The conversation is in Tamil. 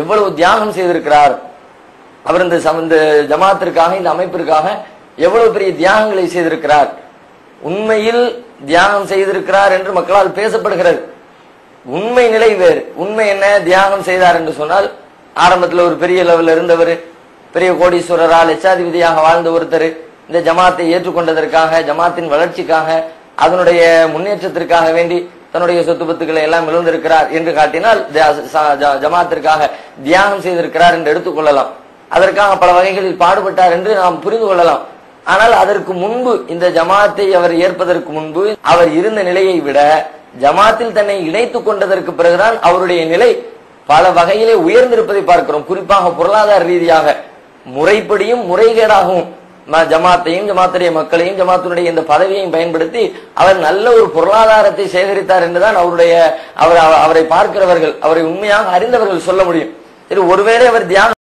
எவ்வளவு தியாகம் செய்திருக்கிறார்? அவர் இந்த இந்த ஜமாத்திற்காக இந்த அமைப்பிற்காக எவ்வளவு பெரிய தியாகங்களை செய்திருக்கிறார்? உண்மையில் தியாகம் செய்திருக்கிறார் என்று மக்களால் பேசப்படுகிறது. உண்மை நிலை வேறு. உண்மை என்ன? தியாகம் செய்தார் என்று சொன்னால் ஆரம்பத்தில் ஒரு பெரிய லெவலில் இருந்தவர் பெரிய கோடீஸ்வரரா லட்சாதிபதியாக வாழ்ந்த ஒருத்தர் இந்த ஜமாத்தை ஏற்றுக்கொண்டதற்காக ஜமாத்தின் வளர்ச்சிக்காக அதனுடைய முன்னேற்றத்திற்காக வேண்டி தன்னுடைய சொத்து பத்துக்களை எல்லாம் இழந்திருக்கிறார் என்று காட்டினால் ஜமாத்திற்காக தியாகம் செய்திருக்கிறார் என்று எடுத்துக்கொள்ளலாம் அதற்காக பல வகைகளில் பாடுபட்டார் என்று நாம் புரிந்து கொள்ளலாம். ஆனால் அதற்கு முன்பு இந்த ஜமாத்தை அவர் ஏற்பதற்கு முன்பு அவர் இருந்த நிலையை விட ஜமாத்தில் தன்னை இணைத்துக் கொண்டதற்கு பிறகுதான் அவருடைய நிலை பல வகையிலே உயர்ந்திருப்பதை பார்க்கிறோம். குறிப்பாக பொருளாதார ரீதியாக முறைப்படியும் முறைகேடாகவும் ஜமாத்தையும் ஜமாத்துடைய மக்களையும் ஜமாத்தினுடைய இந்த பதவியையும் பயன்படுத்தி அவர் நல்ல ஒரு பொருளாதாரத்தை சேகரித்தார் என்றுதான் அவருடைய அவர் அவரை பார்க்கிறவர்கள் அவரை உண்மையாக அறிந்தவர்கள் சொல்ல முடியும். சரி ஒருவேளை அவர் தியானம்